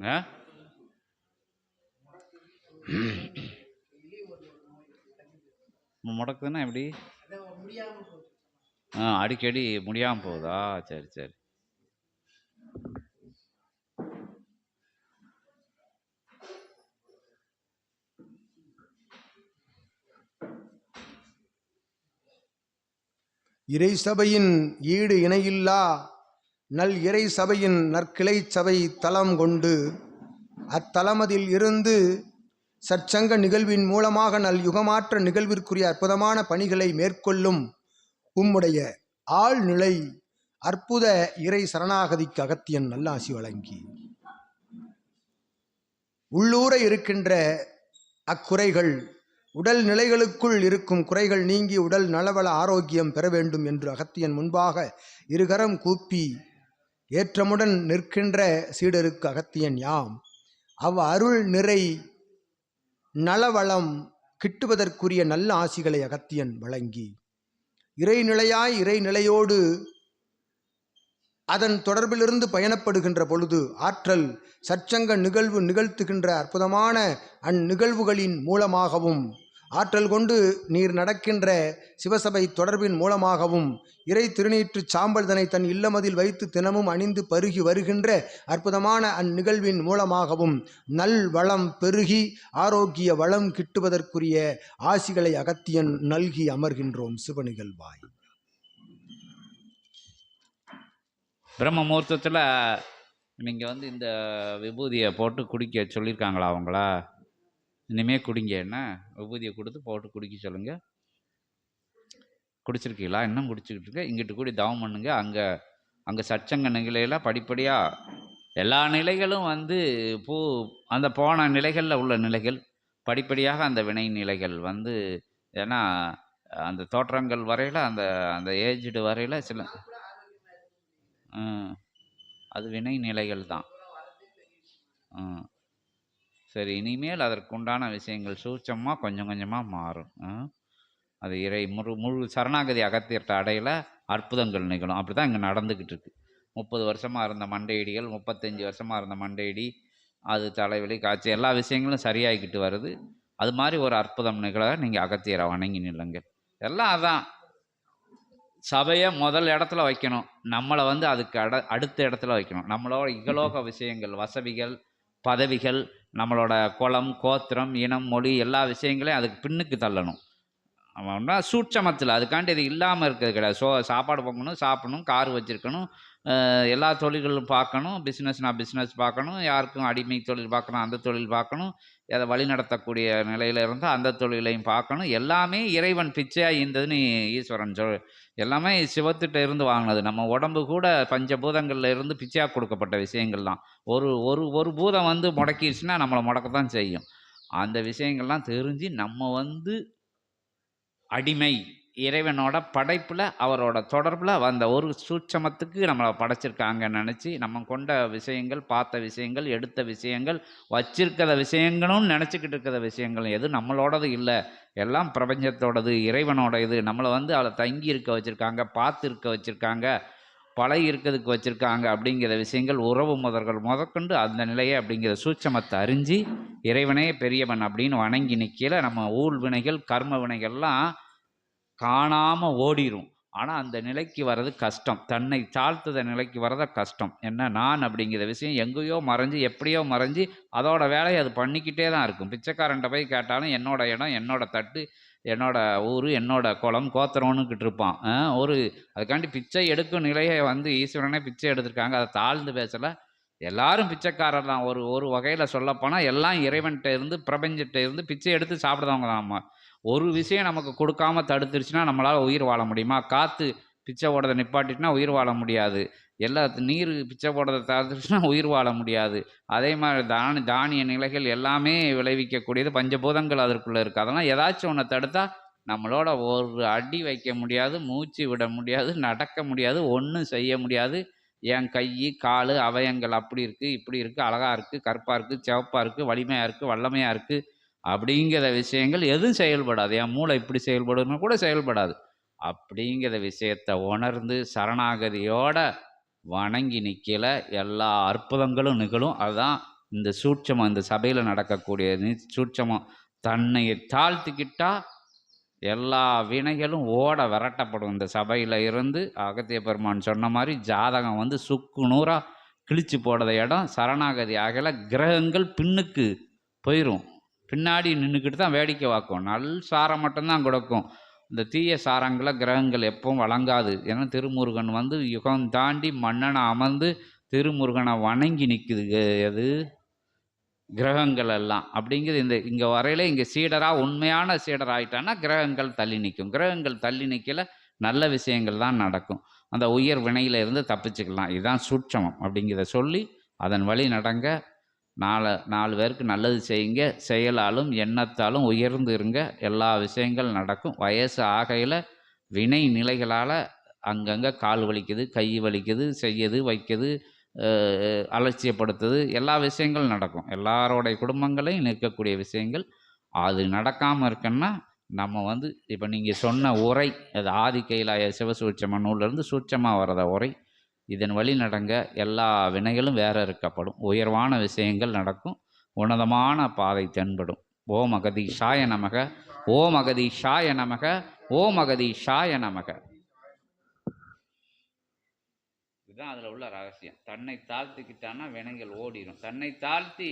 ஆ? முடக்குதுன்னா எப்படி? ஆ அடிக்கடி முடியாமல் போகுதா? சரி சரி. இறை சபையின் ஈடு இணையில்லா? நல் இறை சபையின் நற்கிளை சபை தலம் கொண்டு அத்தலமதில் இருந்து சற்சங்க நிகழ்வின் மூலமாக நல் யுகமாற்ற நிகழ்விற்குரிய அற்புதமான பணிகளை மேற்கொள்ளும் உம்முடைய ஆழ்நிலை அற்புத இறை சரணாகதிக்கு அகத்தியன் நல்லாசி வழங்கி. உள்ளூர இருக்கின்ற அக்குறைகள் உடல் நிலைகளுக்குள் இருக்கும் குறைகள் நீங்கி உடல் நலவள ஆரோக்கியம் பெற வேண்டும் என்று அகத்தியன் முன்பாக இருகரம் கூப்பி ஏற்றமுடன் நிற்கின்ற சீடருக்கு அகத்தியன் யாம்? அவ் அருள் நிறை நலவளம் கிட்டுவதற்குரிய நல்ல ஆசிகளை அகத்தியன் வழங்கி இறைநிலையாய் இறைநிலையோடு அதன் தொடர்பிலிருந்து பயணப்படுகின்ற பொழுது ஆற்றல் சற்சங்க நிகழ்வு நிகழ்த்துகின்ற அற்புதமான அந்நிகழ்வுகளின் மூலமாகவும் ஆற்றல் கொண்டு நீர் நடக்கின்ற சிவசபை தொடர்பின் மூலமாகவும் இறை திருநீற்று சாம்பல்தனை தன் இல்லமதில் வைத்து தினமும் அணிந்து பருகி வருகின்ற அற்புதமான அந்நிகழ்வின் மூலமாகவும் நல் வளம் பெருகி ஆரோக்கிய வளம் கிட்டுவதற்குரிய ஆசிகளை அகத்தியன் நல்கி அமர்கின்றோம் சிவநிகழ்வாய். பிரம்ம முகூர்த்தத்தில் நீங்கள் வந்து இந்த விபூதியை போட்டு குடிக்க சொல்லியிருக்காங்களா அவங்களா? இனிமே குடிங்க என்ன? விபூதியை கொடுத்து போட்டு குடிக்க சொல்லுங்க. குடிச்சிருக்கீங்களா? இன்னும் குடிச்சிக்கிட்டு இருக்க. இங்கிட்டு கூடி தவம் பண்ணுங்க. அங்கே அங்கே சச்சங்க நிலையில் படிப்படியாக எல்லா நிலைகளும் வந்து பூ அந்த போன நிலைகளில் உள்ள நிலைகள் படிப்படியாக அந்த வினை நிலைகள் வந்து ஏன்னா அந்த தோற்றங்கள் வரையில் அந்த அந்த ஏஜ்டு வரையில் சில அது வினை நிலைகள் தான். ம். சரி இனிமேல் அதற்குண்டான விஷயங்கள் சூட்சமாக கொஞ்சம் கொஞ்சமாக மாறும். அது இறை முழு முழு சரணாகதி அகத்தியற்ற அடையில் அற்புதங்கள் நிகழும். அப்படி தான் இங்கே நடந்துக்கிட்டு இருக்கு. முப்பது வருஷமாக இருந்த மண்டையடிகள் முப்பத்தஞ்சு வருஷமாக இருந்த மண்டையடி அது தலைவலி காய்ச்சி எல்லா விஷயங்களும் சரியாகிக்கிட்டு வருது. அது மாதிரி ஒரு அற்புதம் நிகழ நீங்கள் அகத்தியரை வணங்கி நில்லுங்க. எல்லாம் அதான். சபையை முதல் இடத்துல வைக்கணும். நம்மளை வந்து அதுக்கு அட அடுத்த இடத்துல வைக்கணும். நம்மளோட இகலோக விஷயங்கள் வசதிகள் பதவிகள் நம்மளோட குலம் கோத்திரம் இனம் மொழி எல்லா விஷயங்களையும் அதுக்கு பின்னுக்கு தள்ளணும். அவன்னா சூட்சமத்தில். அதுக்காண்டி இது இல்லாமல் இருக்கிறது கிடையாது. ஸோ சாப்பாடு பார்க்கணும் சாப்பிடணும் கார் வச்சுருக்கணும் எல்லா தொழில்களும் பார்க்கணும். பிஸ்னஸ்னா பிஸ்னஸ் பார்க்கணும். யாருக்கும் அடிமை தொழில் பார்க்கணும் அந்த தொழில் பார்க்கணும். அதை வழி நடத்தக்கூடிய நிலையில் இருந்தால் அந்த தொழிலையும் பார்க்கணும். எல்லாமே இறைவன் பிச்சையாக இருந்ததுன்னு ஈஸ்வரன் சொல் எல்லாமே சிவத்திட்ட இருந்து வாங்கினது. நம்ம உடம்பு கூட பஞ்சபூதங்களில் இருந்து பிச்சையாக கொடுக்கப்பட்ட விஷயங்கள் தான். ஒரு ஒரு ஒரு பூதம் வந்து முடக்கிடுச்சுன்னா நம்மளை முடக்க தான் செய்யும். அந்த விஷயங்கள்லாம் தெரிஞ்சு நம்ம வந்து அடிமை இறைவனோட படைப்பில் அவரோட தொடர்பில் வந்த ஒரு சூட்சமத்துக்கு நம்மளை படைச்சிருக்காங்க நினச்சி நம்ம கொண்ட விஷயங்கள் பார்த்த விஷயங்கள் எடுத்த விஷயங்கள் வச்சிருக்கிற விஷயங்களும் நினச்சிக்கிட்டு இருக்கிற விஷயங்களும் எதுவும் நம்மளோடது இல்லை. எல்லாம் பிரபஞ்சத்தோடது இறைவனோட இது நம்மளை வந்து அவளை தங்கி இருக்க வச்சுருக்காங்க பார்த்து இருக்க வச்சுருக்காங்க. பழகி இருக்கிறதுக்கு வச்சுருக்காங்க அப்படிங்கிற விஷயங்கள் உறவு முதல்கள் முதற்கொண்டு அந்த நிலையை அப்படிங்கிற சூட்சமத்தை அறிஞ்சு இறைவனே பெரியவன் அப்படின்னு வணங்கி நிற்கையில் நம்ம ஊழ் வினைகள் கர்ம வினைகள்லாம் காணாமல் ஓடிரும். ஆனால் அந்த நிலைக்கு வர்றது கஷ்டம். தன்னை தாழ்த்துத நிலைக்கு வர்றத கஷ்டம். என்ன நான் அப்படிங்கிற விஷயம் எங்கேயோ மறைஞ்சு எப்படியோ மறைஞ்சு அதோட வேலையை அது பண்ணிக்கிட்டே தான் இருக்கும். பிச்சைக்காரன்ட்ட போய் கேட்டாலும் என்னோட இடம் என்னோட தட்டு என்னோட ஊர் என்னோட குளம் கோத்திரம்னுக்கிட்டு இருப்பான். ஒரு அதுக்காண்டி பிச்சை எடுக்கும் நிலையை வந்து ஈஸ்வரனே பிச்சை எடுத்திருக்காங்க. அதை தாழ்ந்து பேசலை. எல்லாரும் பிச்சைக்காரர் தான். ஒரு ஒரு வகையில் சொல்லப்போனால் எல்லாம் இறைவன்கிட்ட இருந்து பிரபஞ்சிட்ட இருந்து பிச்சை எடுத்து சாப்பிடுறவங்க தான் நம்ம. ஒரு விஷயம் நமக்கு கொடுக்காம தடுத்துருச்சுன்னா நம்மளால் உயிர் வாழ முடியுமா? காற்று பிச்சை ஓடதை நிப்பாட்டிட்டுனா உயிர் வாழ முடியாது. எல்லா நீர் பிச்சை போடுறத தடுத்துருச்சுன்னா உயிர் வாழ முடியாது. அதே மாதிரி தானி தானிய நிலைகள் எல்லாமே விளைவிக்கக்கூடியது. பஞ்சபூதங்கள் அதற்குள்ளே இருக்குது அதெல்லாம் ஏதாச்சும் ஒன்றை தடுத்தா நம்மளோட ஒரு அடி வைக்க முடியாது மூச்சு விட முடியாது நடக்க முடியாது ஒன்றும் செய்ய முடியாது. என் கை கால் அவயங்கள் அப்படி இருக்குது இப்படி இருக்குது அழகாக இருக்குது கருப்பாக இருக்குது சிவப்பாக இருக்குது வலிமையாக இருக்குது வல்லமையாக இருக்குது அப்படிங்கிற விஷயங்கள் எதுவும் செயல்படாது. என் மூளை இப்படி செயல்படுன்னு கூட செயல்படாது. அப்படிங்கிற விஷயத்தை உணர்ந்து சரணாகதியோட வணங்கி நிற்கல எல்லா அற்புதங்களும் நிகழும். அதுதான் இந்த சூட்சமம் இந்த சபையில் நடக்கக்கூடிய சூட்சமம். தன்னை தாழ்த்திக்கிட்டா எல்லா வினைகளும் ஓட விரட்டப்படும். இந்த சபையில் இருந்து அகத்திய பெருமான் சொன்ன மாதிரி ஜாதகம் வந்து சுக்கு நூறாக கிழிச்சு போடுற இடம். சரணாகதி ஆகல. கிரகங்கள் பின்னுக்கு போயிடும் பின்னாடி நின்றுக்கிட்டு தான் வேடிக்கை பார்க்கும். நல் சாரம் மட்டும்தான் கொடுக்கும். இந்த தீய சாரங்களை கிரகங்கள் எப்பவும் வழங்காது. ஏன்னா திருமுருகன் வந்து யுகம் தாண்டி மன்னனை அமர்ந்து திருமுருகனை வணங்கி நிற்குது அது கிரகங்கள் எல்லாம். அப்படிங்கிறது இந்த இங்கே வரையில் இங்கே சீடராக உண்மையான சீடர் ஆகிட்டான்னா கிரகங்கள் தள்ளி நிற்கும் கிரகங்கள் தள்ளி நிற்கல நல்ல விஷயங்கள் தான் நடக்கும். அந்த உயர் வினையில இருந்து தப்பிச்சுக்கலாம். இதுதான் சூட்சமம் அப்படிங்கிறத சொல்லி அதன் வழி நடங்க. நாலு நாலு பேருக்கு நல்லது செய்யுங்க. செயலாலும் எண்ணத்தாலும் உயர்ந்து இருங்க. எல்லா விஷயங்கள் நடக்கும். வயசு ஆகையில் வினை நிலைகளால் அங்கங்கே கால் வலிக்குது கை வலிக்குது செய்யுது வைக்குது அலட்சியப்படுத்துது. எல்லா விஷயங்களும் நடக்கும். எல்லாரோடைய குடும்பங்களையும் நிற்கக்கூடிய விஷயங்கள். அது நடக்காமல் இருக்குன்னா நம்ம வந்து இப்போ நீங்கள் சொன்ன உரை அது ஆதி கைலாய சிவசூட்சம நூல்லேருந்து சூட்சமாக வரத உரை. இதன் வழி நடங்க. எல்லா வினைகளும் வேற இருக்கப்படும். உயர்வான விஷயங்கள் நடக்கும். உன்னதமான பாதை தென்படும். ஓம் அகதீஷாய நமக. ஓம் அகதீஷாய நமக. ஓம் அகதீஷாய நமக. இதுதான் அதில் உள்ள ரகசியம். தன்னை தாழ்த்திக்கிட்டான்னா வினைகள் ஓடிடும் தன்னை தாழ்த்தி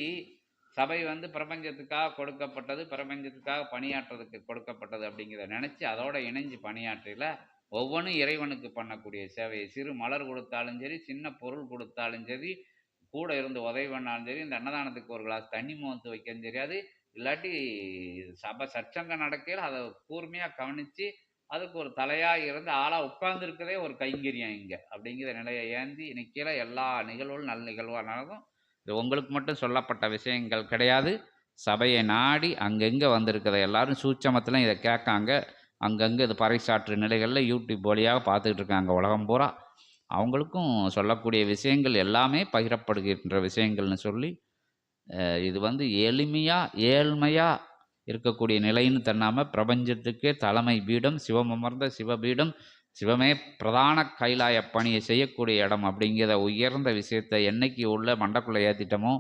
சபை வந்து பிரபஞ்சத்துக்காக கொடுக்கப்பட்டது பிரபஞ்சத்துக்காக பணியாற்றுறதுக்கு கொடுக்கப்பட்டது அப்படிங்கிறத நினச்சி அதோட இணைஞ்சு பணியாற்றல ஒவ்வொன்றும் இறைவனுக்கு பண்ணக்கூடிய சேவையை சிறு மலர் கொடுத்தாலும் சரி சின்ன பொருள் கொடுத்தாலும் சரி கூட இருந்து உதவி பண்ணாலும் சரி இந்த அன்னதானத்துக்கு ஒரு கிளாஸ் தண்ணி முகத்து வைக்கவும் தெரியாது. இல்லாட்டி சபை சச்சங்கம் நடக்கையில் அதை கூர்மையாக கவனித்து அதுக்கு ஒரு தலையாக இருந்து ஆளாக உட்கார்ந்துருக்கதே ஒரு கைங்கரியம் இங்கே. அப்படிங்கிற நிலையை ஏந்தி நிற்கிற எல்லா நிகழ்வுகளும் நல்ல நிகழ்வாக நடக்கும். இது உங்களுக்கு மட்டும் சொல்லப்பட்ட விஷயங்கள் கிடையாது. சபையை நாடி அங்கங்கே வந்திருக்கிற எல்லாரும் சூட்சமத்தில் இதை கேட்காங்க. அங்கங்கே இது பறைசாற்று நிலைகளில் யூடியூப் வழியாக பார்த்துக்கிட்டு இருக்காங்க. உலகம் பூரா. அவங்களுக்கும் சொல்லக்கூடிய விஷயங்கள் எல்லாமே பகிரப்படுகின்ற விஷயங்கள்னு சொல்லி இது வந்து எளிமையாக ஏழ்மையாக இருக்கக்கூடிய நிலைன்னு தன்னாமல் பிரபஞ்சத்துக்கே தலைமை பீடம் சிவம் அமர்ந்த சிவபீடம் சிவமே பிரதான கைலாய பணியை செய்யக்கூடிய இடம் அப்படிங்கிற உயர்ந்த விஷயத்தை என்னைக்கு உள்ள மண்டக்குள்ளே ஏற்றிட்டோமோ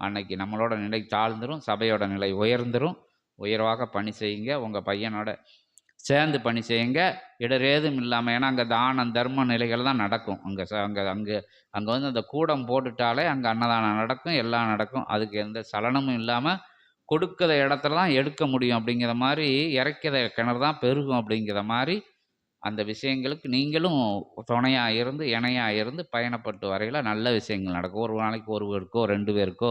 அன்னைக்கு நம்மளோட நிலை தாழ்ந்துரும் சபையோட நிலை உயர்ந்துரும். உயர்வாக பணி செய்யுங்க. உங்கள் பையனோட சேர்ந்து பணி செய்யுங்க. இடரேதும் இல்லாமல் ஏன்னா அங்கே தானம் தர்ம நிலைகள் தான் நடக்கும். அங்கே அங்கே அங்கே அங்கே வந்து அந்த கூடம் போட்டுட்டாலே அங்கே அன்னதானம் நடக்கும் எல்லாம் நடக்கும். அதுக்கு எந்த சலனமும் இல்லாமல் கொடுக்கிற இடத்துல தான் எடுக்க முடியும் அப்படிங்கிற மாதிரி இறைக்கிற கிணறு தான் பெருகும் அப்படிங்கிற மாதிரி அந்த விஷயங்களுக்கு நீங்களும் துணையாக இருந்து இணையாக இருந்து பயணப்பட்டு வரையில் நல்ல விஷயங்கள் நடக்கும். ஒரு நாளைக்கு ஒரு பேருக்கோ ரெண்டு பேருக்கோ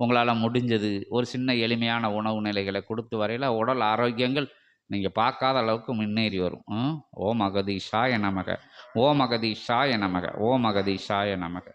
உங்களால் முடிஞ்சது. ஒரு சின்ன எளிமையான உணவு நிலைகளை கொடுத்து வரையில் உடல் ஆரோக்கியங்கள் நீங்கள் பார்க்காத அளவுக்கு முன்னேறி வரும். ம்? ஓம் அகதீஷாய நமக. ஓம் அகதீஷாய நமக. ஓம் அகதீஷாய நமக.